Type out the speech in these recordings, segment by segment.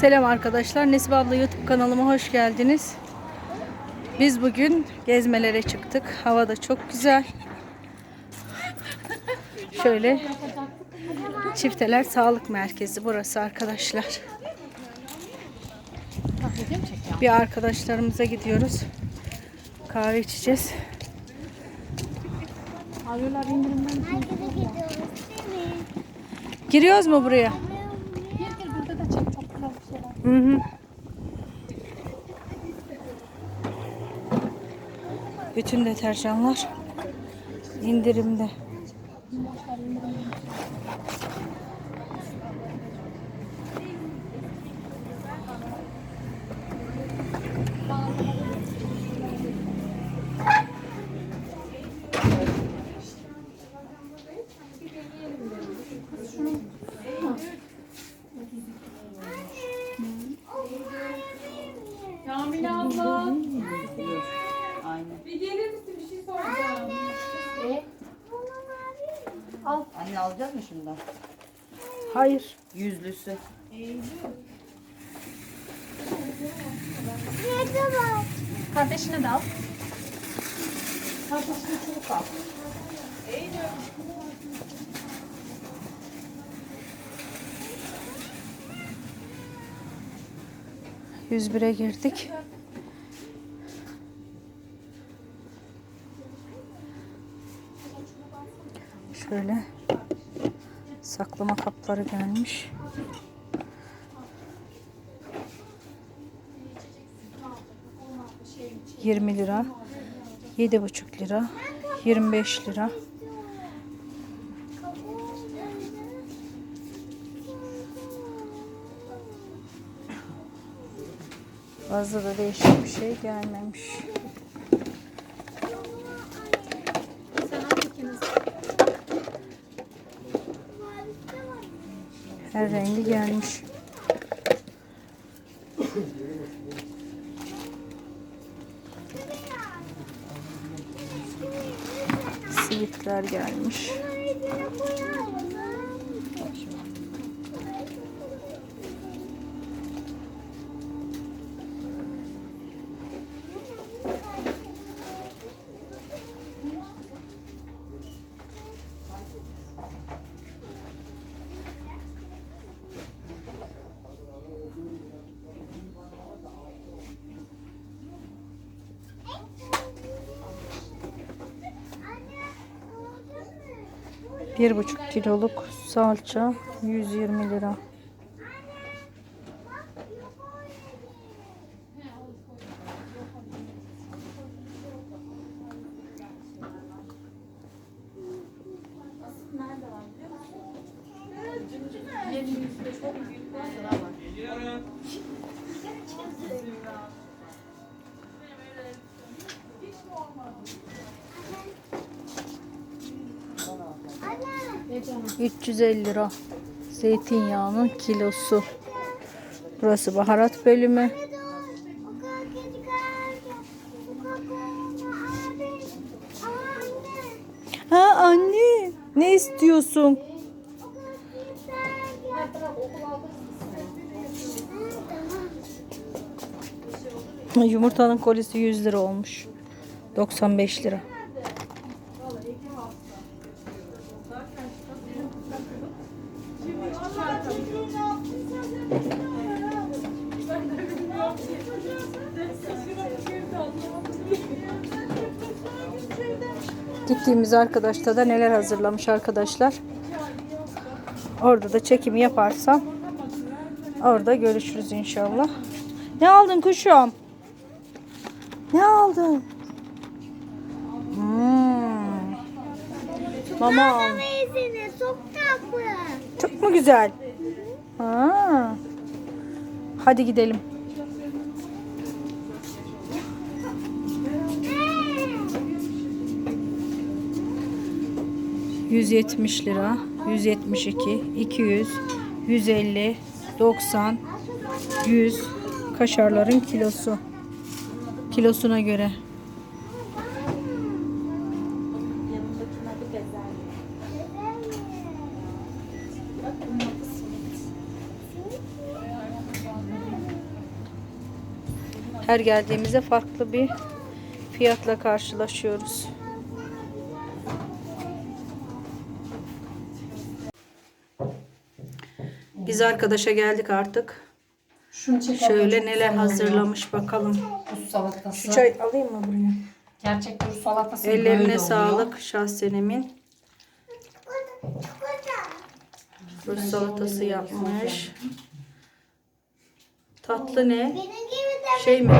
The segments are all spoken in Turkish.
Selam arkadaşlar. Nesibe abla YouTube kanalıma hoş geldiniz. Biz bugün gezmelere çıktık. Hava da çok güzel. Şöyle Çifteler Sağlık Merkezi burası arkadaşlar. Bir arkadaşlarımıza gidiyoruz. Kahve içeceğiz. Alıyorlar indirimden. Giriyoruz mu buraya? Gel gel burada da çek çok güzel bir şey var. Hı hı. Bütün deterjanlar indirimde. Hayır. Yüzlüsü. Nerede var? Kardeşine de al. Kardeşine çubuk al. 101'e girdik. Şöyle saklama kapları gelmiş. Yirmi lira, yedi buçuk lira, yirmi beş lira. Fazla da değişik bir şey gelmemiş. Her rengi gelmiş. Sivitler gelmiş. Bir buçuk kiloluk salça 120 lira. Ne canım? 350 lira. Zeytinyağının kilosu. Burası baharat bölümü. Ha anne, ne istiyorsun? Yumurtanın kolisi 100 lira olmuş. 95 lira. Gittiğimiz arkadaşta da neler hazırlamış arkadaşlar. Orada da çekimi yaparsam orada görüşürüz inşallah. Ne aldın kuşum? Ne aldın? Hmm. Mama al. Meyzini çok tatlı. Çok mu güzel? Ha. Hadi gidelim. ...170 lira, 172, 200, 150, 90, 100 kaşarların kilosu. Kilosuna göre. Her geldiğimizde farklı bir fiyatla karşılaşıyoruz. Biz arkadaşa geldik artık. Şunu çek. Şöyle Çok neler güzel oluyor. hazırlamış bakalım. Rus salatası. Şu çay alayım mı buraya? Gerçek Rus salatası böyle Ellerine oluyor. sağlık şahsenemin. Rus salatası yapmış. Tatlı ne? Benim gibi de Şey mi?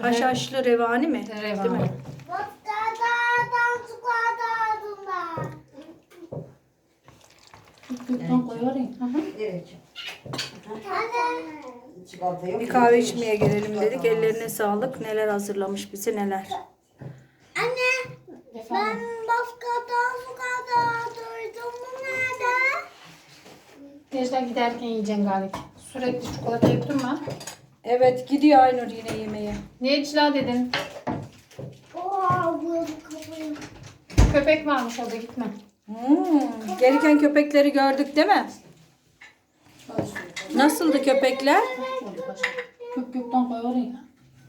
Haşhaşlı revani mi? Revani. Değil mi dağdan çikolata Evet. Çikolata yok. Bir kahve içmeye gelelim dedik. Ellerine sağlık. Neler hazırlamış bize neler. Anne ben Efendim. başkadan çikolata duydum. Bu nerede? Tezden giderken yiyeceksin galiba. Sürekli çikolata yuttum ben. Evet gidiyor Aynur yine yemeğe. Niye içla dedin? Oha bu kapıyı. Köpek varmış orada gitme. Hmm, gelirken köpekleri gördük değil mi? Nasıldı köpekler?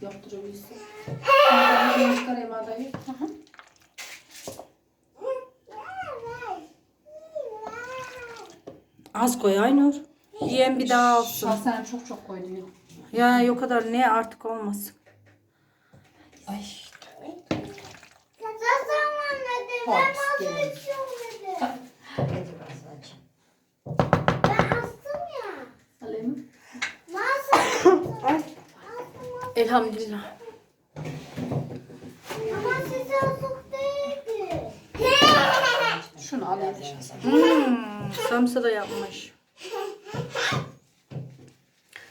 Yaptırabilirsin. Ben çıkarayım adayı. Hı hı. Az koy Aynur. Yiyen bir daha alsın. Şahsen çok çok koydum. Ya o kadar ne artık olmasın. Ay. Zaman dedi. Ben Hops ben astım ya. Alayım. Nasıl? Elhamdülillah. Ama size azık değildi. Şunu alayım. Hmm, Samsa da yapmış.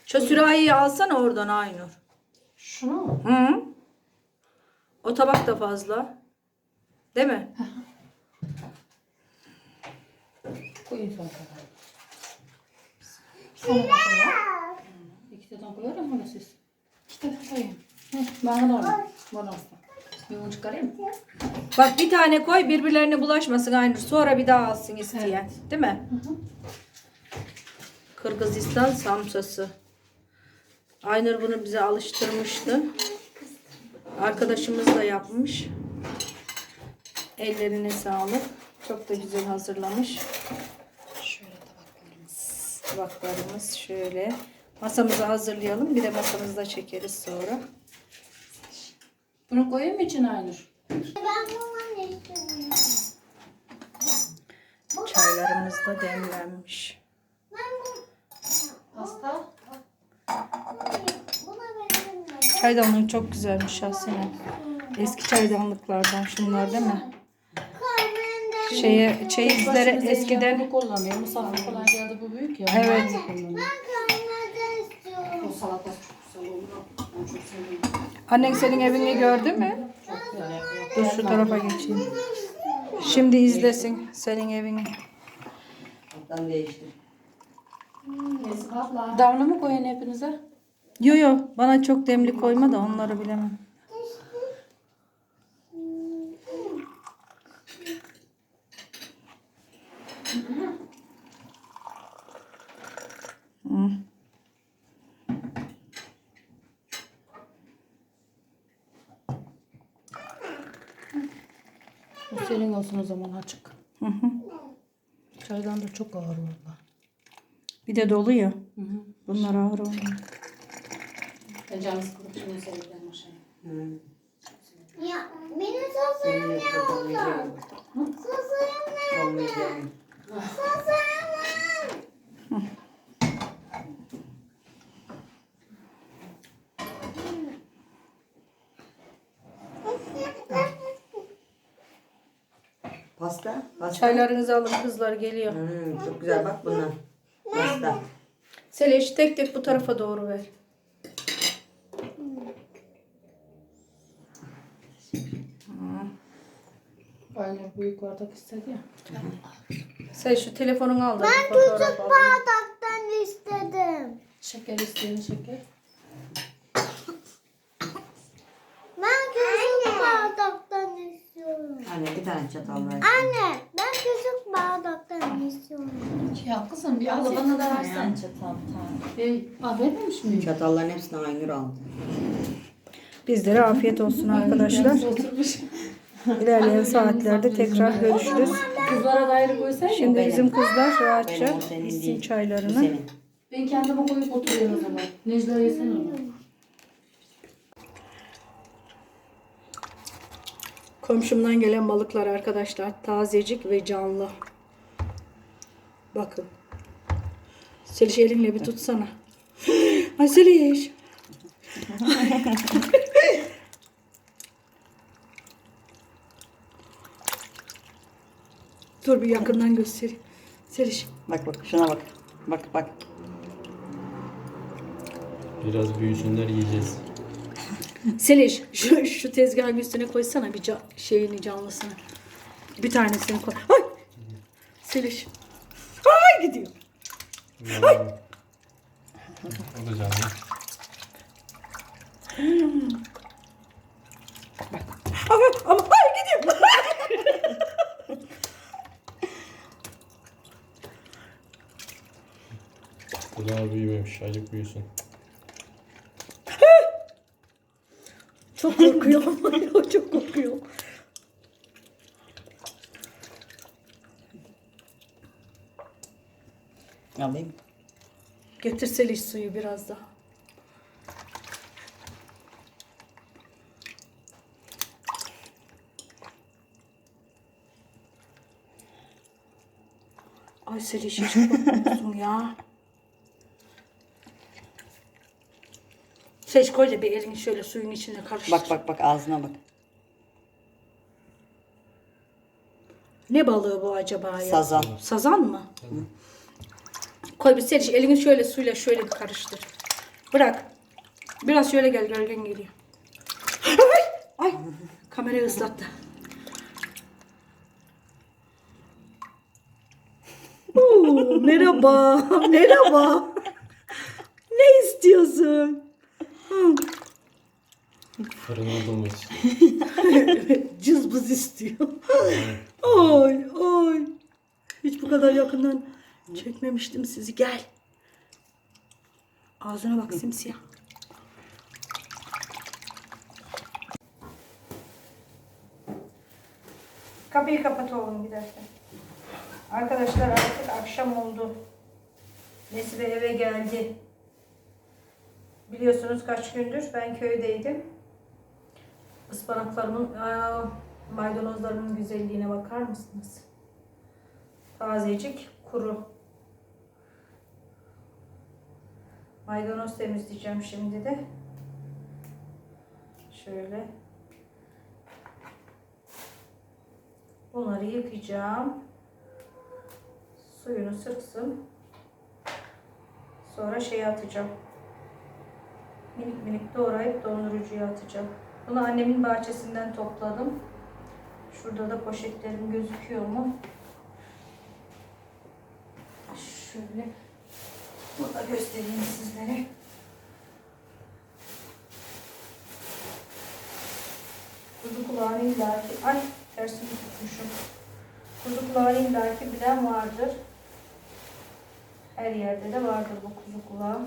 Şu sürahiyi alsana oradan Aynur. Şunu mu? Hı. O tabak da fazla. Değil mi? Koyayım sonra kadar. Sonra koyayım. İki tane koyuyorum mu siz? İki tane koyayım. Hı, bana da orada. Bana olsun. Bunu çıkarayım. Bak bir tane koy birbirlerine bulaşmasın Aynur. Sonra bir daha alsın isteyen. Değil mi? Kırgızistan samsası. Aynur bunu bize alıştırmıştı. Arkadaşımız da yapmış. Ellerine sağlık. Çok da güzel hazırlamış. Tabaklarımız. Şöyle. Masamızı hazırlayalım. Bir de masamızda çekeriz sonra. Bunu koyayım mı içine Aynur? Çaylarımız da demlenmiş. Pasta. Çaydanlığı çok güzelmiş şahsen. Eski çaydanlıklardan şunlar değil mi? Şeye, çeyizlere Başımıza eskiden Bu kullanıyor. Misafir falan geldi bu büyük ya. Evet. Ben de kullanıyorum. kahvemde istiyorum. O salata çok güzel olur. Ben çok seviyorum. Annen senin evini gördü mü? Çok güzel yapıyor. Dur şu tarafa geçeyim. Şimdi izlesin senin evini. Alttan değiştir. Davula mı koyun hepinize? Yo yo bana çok demli koyma da onları bilemem. Hı. Bu senin olsun o zaman açık. Hı hı. Çaydan da çok ağır valla. Bir de dolu ya. Hı hı. Bunlar ağır olmuyor. Ben canı sıkılıp şimdi sevgilim aşağıya. Hı. Ya benim soslarım ne oldu? Soslarım ne? Pasta. Pasta. Çaylarınızı alın kızlar geliyor. Hı, çok güzel bak bunlar. Pasta. Seleş tek tek bu tarafa doğru ver. Aynı büyük bardak istedi ya. Sen şu telefonunu al da Ben bir küçük al. bardaktan istedim. Şeker isteyen şeker. Ben küçük bardaktan istiyorum. Anne bir tane çatal ver. Anne ben küçük bardaktan istiyorum. Ya kızım bir abla bana da versen. çatal. Hey, aa vermemiş miyim? Çatalların hepsini Aynur aldı. Bizlere afiyet olsun arkadaşlar. Oturmuş. İlerleyen saatlerde tekrar görüşürüz. Kızlara da ayrı koysaydın. Şimdi benim. bizim kızlar rahatça Benim o senin içsin değil. Çaylarını. senin. Ben kendime koyup oturuyorum o zaman. Necla yesene onu. Komşumdan gelen balıklar arkadaşlar. Tazecik ve canlı. Bakın. Seliş elinle bir tutsana. Ay Seliş. Dur bir yakından göstereyim. Seliş. Bak bak şuna bak. Bak bak. Biraz büyüsünler yiyeceğiz. Seliş şu, şu tezgahın üstüne koysana bir ca- şeyini canlısını. Bir tanesini koy. Ay! Seliş. Ay gidiyor. O da canlı. Ama, ama ay gidiyor. Bu daha büyümemiş. Acık büyüsün. Çok korkuyorum. Çok korkuyorum. Alayım. Getir Seliş suyu biraz daha. Ay Seliş hiç korkmuyorsun ya. Seliş koy da bir elini şöyle suyun içine karıştır. Bak bak bak ağzına bak. Ne balığı bu acaba ya? Sazan. Sazan mı? Koy bir Seliş elini şöyle suyla şöyle bir karıştır. Bırak. Biraz şöyle gel gölgen geliyor. Ay! Ay! Kamerayı ıslattı. Oo, merhaba. Merhaba. ne istiyorsun? Fırına için. Cızbız istiyor. Ay ay. Hiç bu kadar yakından çekmemiştim sizi. Gel. Ağzına bak simsiyah. Kapıyı kapat oğlum giderken. Arkadaşlar artık akşam oldu. Nesibe eve geldi. Biliyorsunuz kaç gündür ben köydeydim. Ispanaklarımın, maydanozlarımın güzelliğine bakar mısınız? Tazecik, kuru. Maydanoz temizleyeceğim şimdi de. Şöyle. Bunları yıkayacağım. Suyunu sıksın. Sonra şeye atacağım. Minik minik doğrayıp dondurucuya atacağım. Bunu annemin bahçesinden topladım. Şurada da poşetlerim gözüküyor mu? Şöyle. Bunu da göstereyim sizlere. Kuzu kulağını illaki... Ay tersini tutmuşum. Kuzu kulağını illaki bilen vardır. Her yerde de vardır bu kuzu kulağı.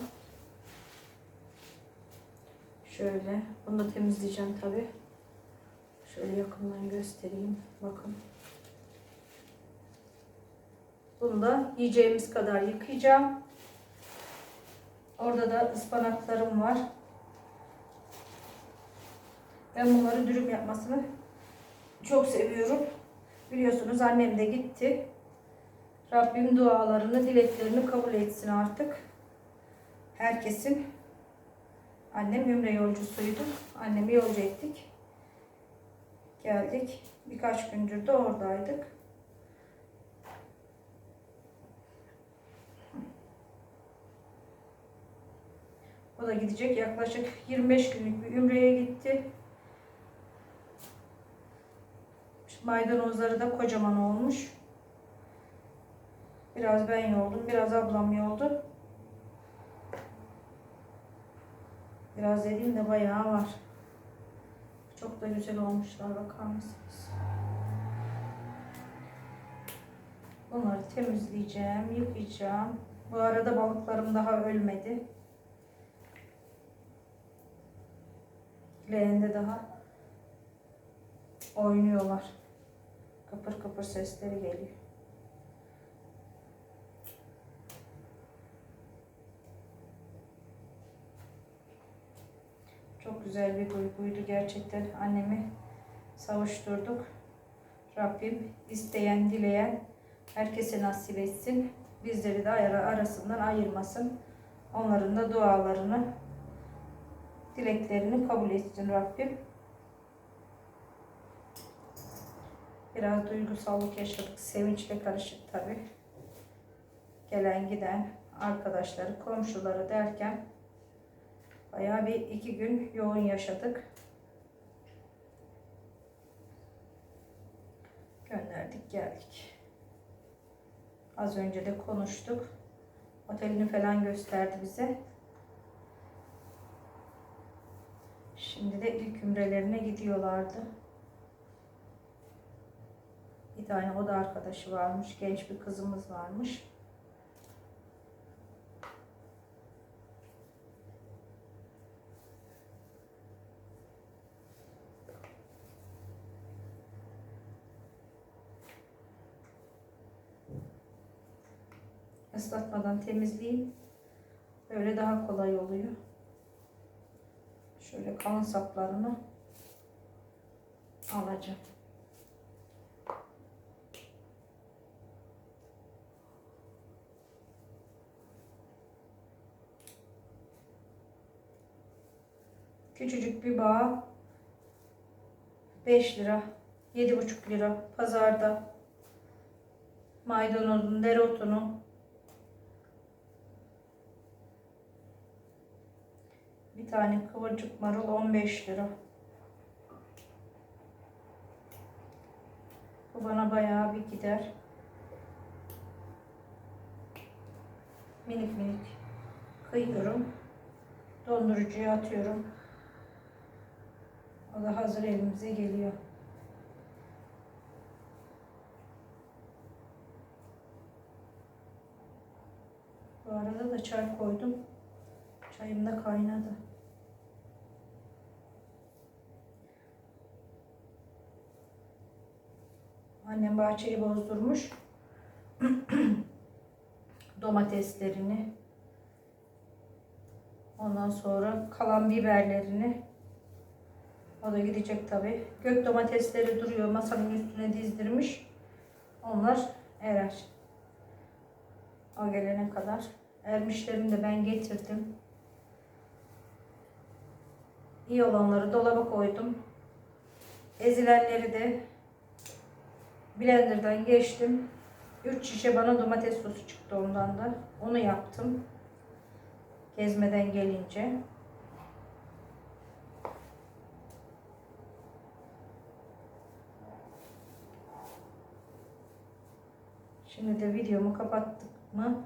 Şöyle. Bunu da temizleyeceğim tabi. Şöyle yakından göstereyim. Bakın. Bunu da yiyeceğimiz kadar yıkayacağım. Orada da ıspanaklarım var. Ben bunları dürüm yapmasını çok seviyorum. Biliyorsunuz annem de gitti. Rabbim dualarını, dileklerini kabul etsin artık. Herkesin. Annem Ümre yolcusuydu. Annemi yolcu ettik. Geldik. Birkaç gündür de oradaydık. O da gidecek. Yaklaşık 25 günlük bir ümreye gitti. Maydanozları da kocaman olmuş. Biraz ben yoldum, biraz ablam yoldu. Biraz dediğim de bayağı var. Çok da güzel olmuşlar bakar mısınız? Bunları temizleyeceğim, yıkayacağım. Bu arada balıklarım daha ölmedi. leğende daha oynuyorlar. Kıpır kıpır sesleri geliyor. Güzel bir duyguydu gerçekten. Annemi savuşturduk. Rabbim isteyen, dileyen herkese nasip etsin. Bizleri de ara- arasından ayırmasın. Onların da dualarını, dileklerini kabul etsin Rabbim. Biraz duygusallık yaşadık. Sevinçle karışık tabii. Gelen giden arkadaşları, komşuları derken bayağı bir iki gün yoğun yaşadık. Gönderdik geldik. Az önce de konuştuk. Otelini falan gösterdi bize. Şimdi de ilk ümrelerine gidiyorlardı. Bir tane o da arkadaşı varmış. Genç bir kızımız varmış. Islatmadan temizleyeyim. Böyle daha kolay oluyor. Şöyle kalın saplarını alacağım. Küçücük bir bağ 5 lira, 7,5 lira pazarda maydanozun, dereotunun tane kıvırcık marul 15 lira. Bu bana bayağı bir gider. Minik minik kıyıyorum. Dondurucuya atıyorum. O da hazır elimize geliyor. Bu arada da çay koydum. Çayım da kaynadı. Annem bahçeyi bozdurmuş. Domateslerini. Ondan sonra kalan biberlerini. O da gidecek tabi. Gök domatesleri duruyor. Masanın üstüne dizdirmiş. Onlar erer. O gelene kadar. Ermişlerini de ben getirdim. İyi olanları dolaba koydum. Ezilenleri de blenderdan geçtim. 3 şişe bana domates sosu çıktı ondan da. Onu yaptım. Gezmeden gelince. Şimdi de videomu kapattık mı?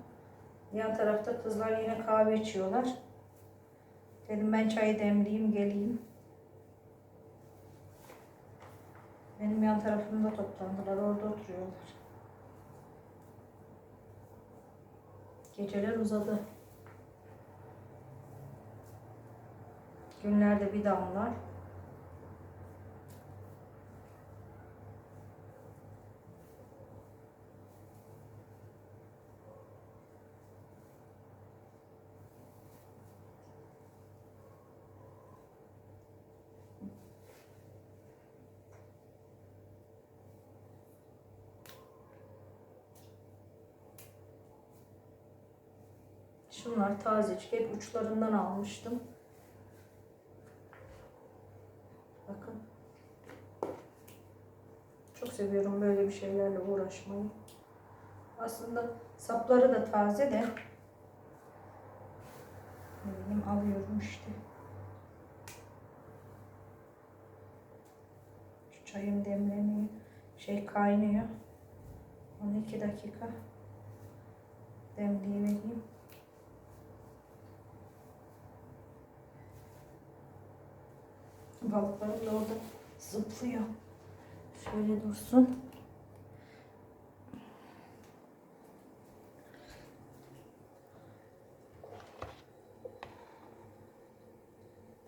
Yan tarafta kızlar yine kahve içiyorlar. Dedim ben çayı demleyeyim geleyim. Benim yan tarafımda toplandılar. Orada oturuyorlar. Geceler uzadı. Günlerde bir damlar. Şunlar tazecik. Hep uçlarından almıştım. Bakın. Çok seviyorum böyle bir şeylerle uğraşmayı. Aslında sapları da taze de. Bileyim alıyorum işte. Şu çayım demleniyor. Şey kaynıyor. 12 dakika demleyivereyim. balıklarım da orada zıplıyor. Şöyle dursun.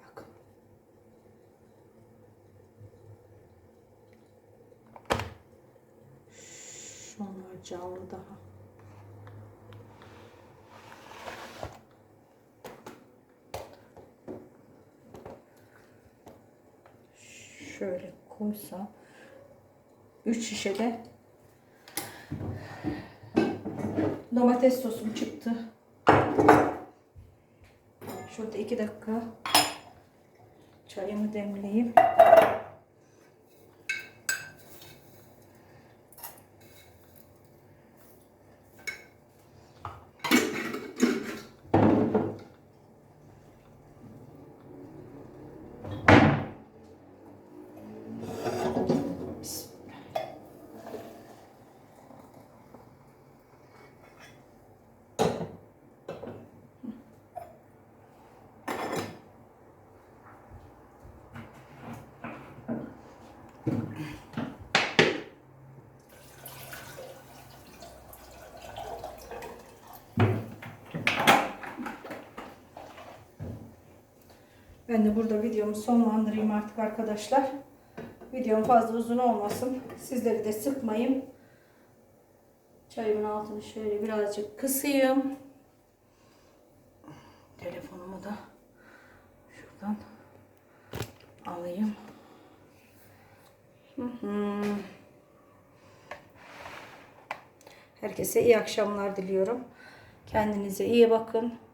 Bakın. Şunlar canlı daha. Şöyle koysam 3 şişede domates sosum çıktı. Şurada 2 dakika çayımı demleyeyim. Ben de burada videomu sonlandırayım artık arkadaşlar. Videom fazla uzun olmasın. Sizleri de sıkmayayım. Çayımın altını şöyle birazcık kısayım. Telefonumu da şuradan alayım. Herkese iyi akşamlar diliyorum. Kendinize iyi bakın.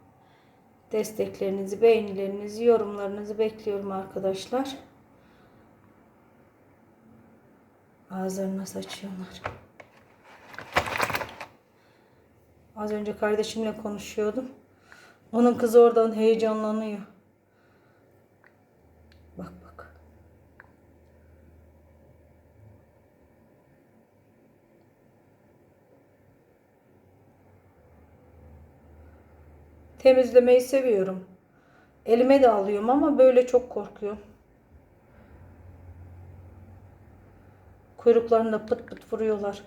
Desteklerinizi, beğenilerinizi, yorumlarınızı bekliyorum arkadaşlar. Ağızlarını nasıl açıyorlar. Az önce kardeşimle konuşuyordum. Onun kızı oradan heyecanlanıyor. Bak bak. Temizlemeyi seviyorum. Elime de alıyorum ama böyle çok korkuyorum. Kuyruklarında pıt pıt vuruyorlar.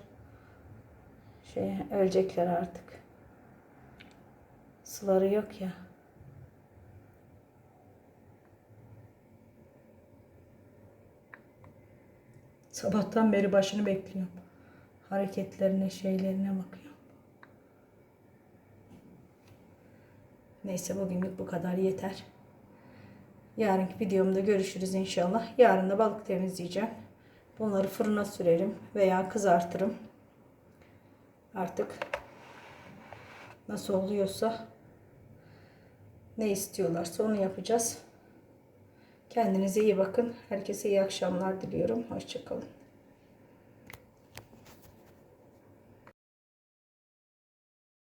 Şey, ölecekler artık. Suları yok ya. Sabahtan beri başını bekliyorum. Hareketlerine, şeylerine bakıyorum. Neyse bugünlük bu kadar yeter. Yarınki videomda görüşürüz inşallah. Yarın da balık temizleyeceğim. Bunları fırına sürerim veya kızartırım. Artık nasıl oluyorsa ne istiyorlarsa onu yapacağız. Kendinize iyi bakın. Herkese iyi akşamlar diliyorum. Hoşçakalın.